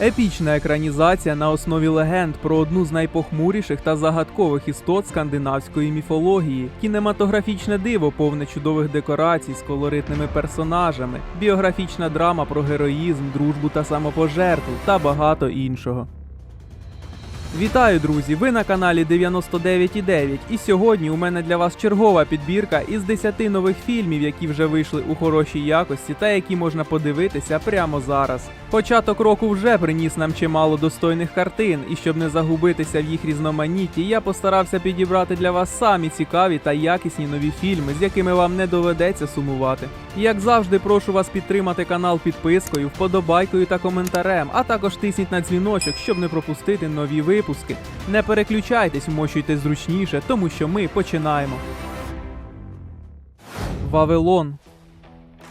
Епічна екранізація на основі легенд про одну з найпохмуріших та загадкових істот скандинавської міфології, кінематографічне диво, повне чудових декорацій з колоритними персонажами, біографічна драма про героїзм, дружбу та самопожертву та багато іншого. Вітаю, друзі! Ви на каналі 99.9 і сьогодні у мене для вас чергова підбірка із 10 нових фільмів, які вже вийшли у хорошій якості та які можна подивитися прямо зараз. Початок року вже приніс нам чимало достойних картин, і щоб не загубитися в їх різноманітті, я постарався підібрати для вас самі цікаві та якісні нові фільми, з якими вам не доведеться сумувати. Як завжди, прошу вас підтримати канал підпискою, вподобайкою та коментарем, а також тисніть на дзвіночок, щоб не пропустити нові випуски. Не переключайтесь, вмощуйте зручніше, тому що ми починаємо. Вавилон.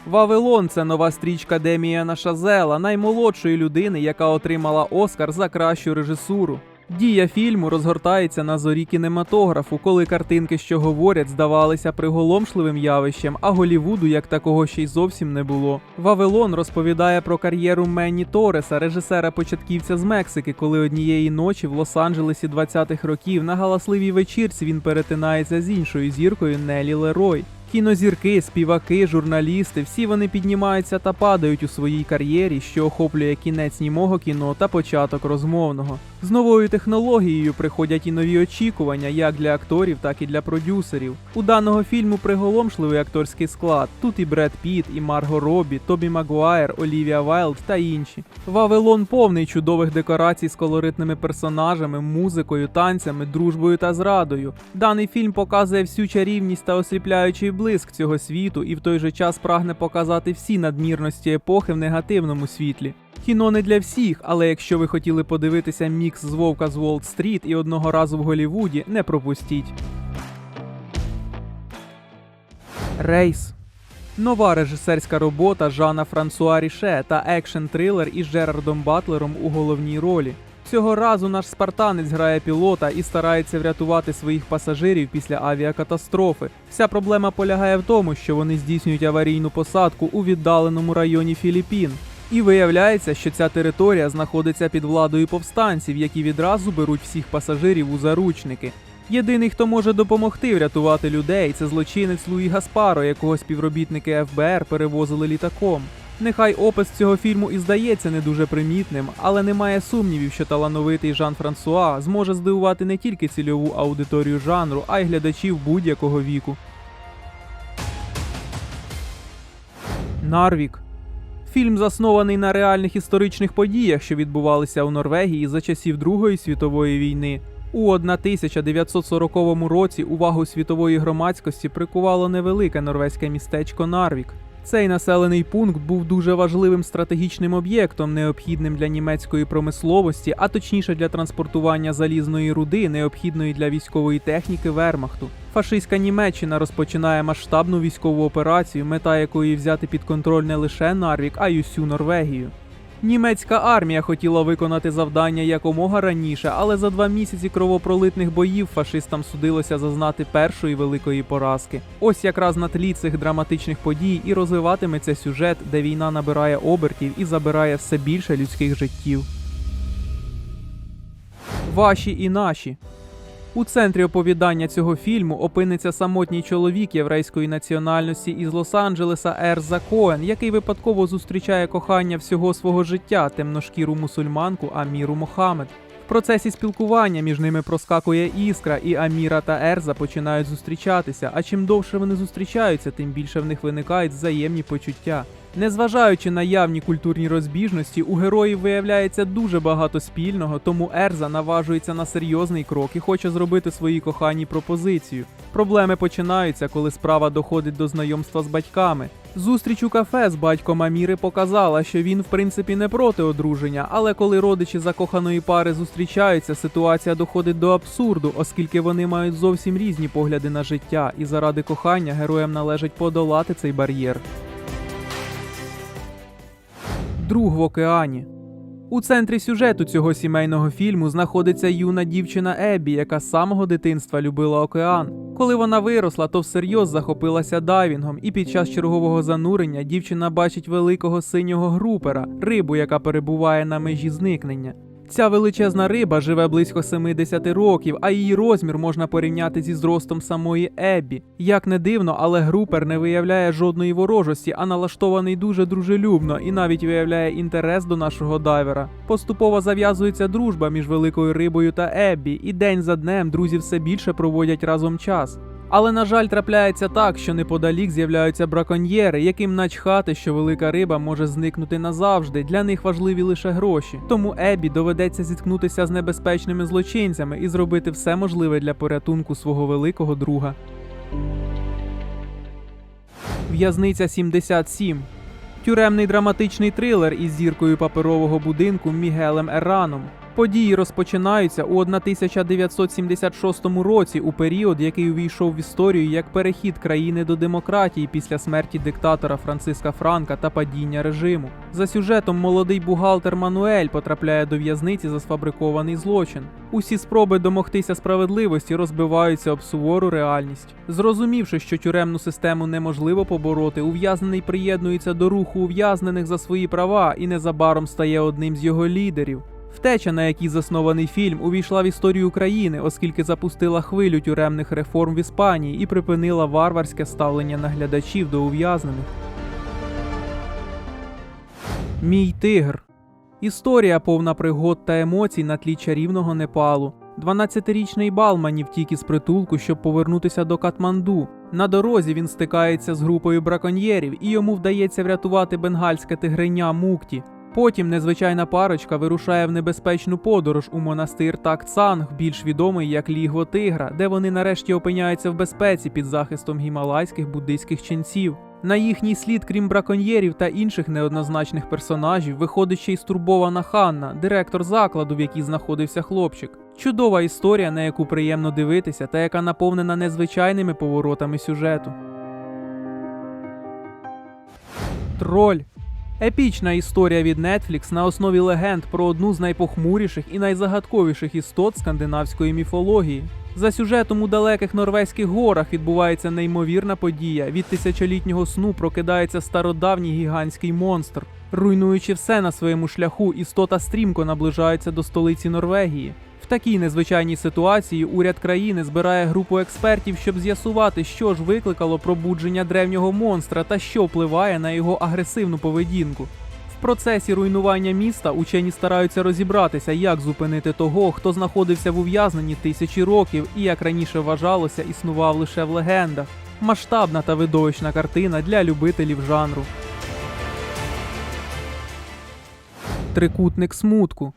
Вавилон це нова стрічка Деміана Шазела, наймолодшої людини, яка отримала Оскар за кращу режисуру. Дія фільму розгортається на зорі кінематографу, коли картинки, що говорять, здавалися приголомшливим явищем, а Голівуду як такого ще й зовсім не було. Вавилон розповідає про кар'єру Менні Тореса, режисера-початківця з Мексики, коли однієї ночі в Лос-Анджелесі 20-х років на галасливій вечірці він перетинається з іншою зіркою Нелі Лерой. Кінозірки, співаки, журналісти, всі вони піднімаються та падають у своїй кар'єрі, що охоплює кінець німого кіно та початок розмовного. З новою технологією приходять і нові очікування як для акторів, так і для продюсерів. У даного фільму приголомшливий акторський склад. Тут і Бред Піт, і Марго Робі, Тобі Магуайр, Олівія Вайлд та інші. Вавилон повний чудових декорацій з колоритними персонажами, музикою, танцями, дружбою та зрадою. Даний фільм показує всю чарівність та осліпляючий блиск цього світу і в той же час прагне показати всі надмірності епохи в негативному світлі. Кіно не для всіх, але якщо ви хотіли подивитися мікс з Вовка з Уолл-стріт і одного разу в Голівуді, не пропустіть. Рейс. Нова режисерська робота Жана Франсуа Ріше та екшн-трилер із Джерардом Батлером у головній ролі. Цього разу наш спартанець грає пілота і старається врятувати своїх пасажирів після авіакатастрофи. Вся проблема полягає в тому, що вони здійснюють аварійну посадку у віддаленому районі Філіппін. І виявляється, що ця територія знаходиться під владою повстанців, які відразу беруть всіх пасажирів у заручники. Єдиний, хто може допомогти врятувати людей, це злочинець Луї Гаспаро, якого співробітники ФБР перевозили літаком. Нехай опис цього фільму і здається не дуже примітним, але немає сумнівів, що талановитий Жан Франсуа зможе здивувати не тільки цільову аудиторію жанру, а й глядачів будь-якого віку. Нарвік. Фільм заснований на реальних історичних подіях, що відбувалися у Норвегії за часів Другої світової війни. У 1940 році увагу світової громадськості прикувало невелике норвезьке містечко Нарвік. Цей населений пункт був дуже важливим стратегічним об'єктом, необхідним для німецької промисловості, а точніше для транспортування залізної руди, необхідної для військової техніки Вермахту. Фашистська Німеччина розпочинає масштабну військову операцію, мета якої взяти під контроль не лише Нарвік, а й усю Норвегію. Німецька армія хотіла виконати завдання якомога раніше, але за два місяці кровопролитних боїв фашистам судилося зазнати першої великої поразки. Ось якраз на тлі цих драматичних подій і розвиватиметься сюжет, де війна набирає обертів і забирає все більше людських життів. Ваші і наші. У центрі оповідання цього фільму опиниться самотній чоловік єврейської національності із Лос-Анджелеса Ерза Коен, який випадково зустрічає кохання всього свого життя темношкіру мусульманку Аміру Мохамед. В процесі спілкування між ними проскакує іскра, і Аміра та Ерза починають зустрічатися. А чим довше вони зустрічаються, тим більше в них виникають взаємні почуття. Незважаючи на явні культурні розбіжності, у героїв виявляється дуже багато спільного, тому Ерза наважується на серйозний крок і хоче зробити своїй коханій пропозицію. Проблеми починаються, коли справа доходить до знайомства з батьками. Зустріч у кафе з батьком Аміри показала, що він в принципі не проти одруження, але коли родичі закоханої пари зустрічаються, ситуація доходить до абсурду, оскільки вони мають зовсім різні погляди на життя, і заради кохання героям належить подолати цей бар'єр. Друг в океані. У центрі сюжету цього сімейного фільму знаходиться юна дівчина Ебі, яка з самого дитинства любила океан. Коли вона виросла, то всерйоз захопилася дайвінгом, і під час чергового занурення дівчина бачить великого синього групера, рибу, яка перебуває на межі зникнення. Ця величезна риба живе близько 70 років, а її розмір можна порівняти зі зростом самої Еббі. Як не дивно, але групер не виявляє жодної ворожості, а налаштований дуже дружелюбно і навіть виявляє інтерес до нашого дайвера. Поступово зав'язується дружба між великою рибою та Еббі, і день за днем друзі все більше проводять разом час. Але на жаль, трапляється так, що неподалік з'являються браконьєри, яким начхати, що велика риба може зникнути назавжди. Для них важливі лише гроші. Тому Ебі доведеться зіткнутися з небезпечними злочинцями і зробити все можливе для порятунку свого великого друга. В'язниця 77 Тюремний драматичний трилер із зіркою паперового будинку Мігелем Ераном. Події розпочинаються у 1976 році, у період, який увійшов в історію як перехід країни до демократії після смерті диктатора Франциска Франка та падіння режиму. За сюжетом молодий бухгалтер Мануель потрапляє до в'язниці за сфабрикований злочин. Усі спроби домогтися справедливості розбиваються об сувору реальність. Зрозумівши, що тюремну систему неможливо побороти, ув'язнений приєднується до руху ув'язнених за свої права і незабаром стає одним з його лідерів. Втеча, на якій заснований фільм, увійшла в історію України, оскільки запустила хвилю тюремних реформ в Іспанії і припинила варварське ставлення наглядачів до ув'язнених. Мій тигр. Історія повна пригод та емоцій на тлі чарівного Непалу. 12-річний Балмані втік із притулку, щоб повернутися до Катманду. На дорозі він стикається з групою браконьєрів, і йому вдається врятувати бенгальське тигриня Мукті. Потім незвичайна парочка вирушає в небезпечну подорож у монастир Такцанг, більш відомий як Лігво Тигра, де вони нарешті опиняються в безпеці під захистом гімалайських буддийських ченців. На їхній слід, крім браконьєрів та інших неоднозначних персонажів, виходить ще й стурбована Ханна, директор закладу, в якій знаходився хлопчик. Чудова історія, на яку приємно дивитися, та яка наповнена незвичайними поворотами сюжету. Троль. Епічна історія від Netflix на основі легенд про одну з найпохмуріших і найзагадковіших істот скандинавської міфології. За сюжетом у далеких норвезьких горах відбувається неймовірна подія. Від тисячолітнього сну прокидається стародавній гігантський монстр. Руйнуючи все на своєму шляху, істота стрімко наближається до столиці Норвегії. Такій незвичайній ситуації уряд країни збирає групу експертів, щоб з'ясувати, що ж викликало пробудження древнього монстра та що впливає на його агресивну поведінку. В процесі руйнування міста учені стараються розібратися, як зупинити того, хто знаходився в ув'язненні тисячі років і, як раніше вважалося, існував лише в легендах. Масштабна та видовищна картина для любителів жанру. Трикутник смутку.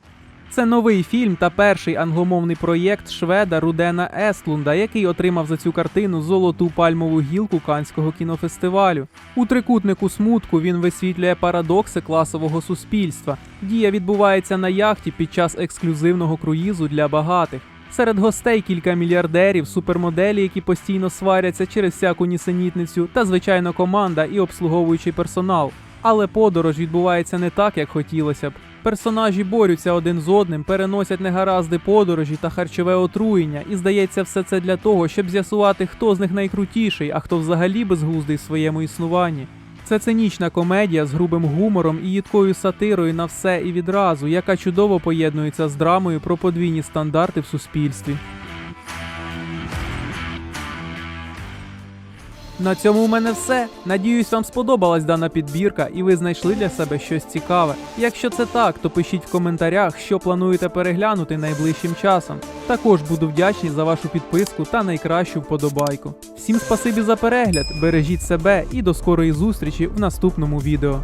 Це новий фільм та перший англомовний проєкт шведа Рудена Естлунда, який отримав за цю картину золоту пальмову гілку Канського кінофестивалю. У трикутнику смутку він висвітлює парадокси класового суспільства. Дія відбувається на яхті під час ексклюзивного круїзу для багатих. Серед гостей кілька мільярдерів, супермоделі, які постійно сваряться через всяку нісенітницю, та звичайно команда і обслуговуючий персонал. Але подорож відбувається не так, як хотілося б. Персонажі борються один з одним, переносять негаразди подорожі та харчове отруєння, і здається, все це для того, щоб з'ясувати, хто з них найкрутіший, а хто взагалі безглуздий в своєму існуванні. Це цинічна комедія з грубим гумором і їдкою сатирою на все і відразу, яка чудово поєднується з драмою про подвійні стандарти в суспільстві. На цьому у мене все. Надіюсь, вам сподобалась дана підбірка і ви знайшли для себе щось цікаве. Якщо це так, то пишіть в коментарях, що плануєте переглянути найближчим часом. Також буду вдячний за вашу підписку та найкращу вподобайку. Всім спасибі за перегляд, бережіть себе і до скорої зустрічі в наступному відео.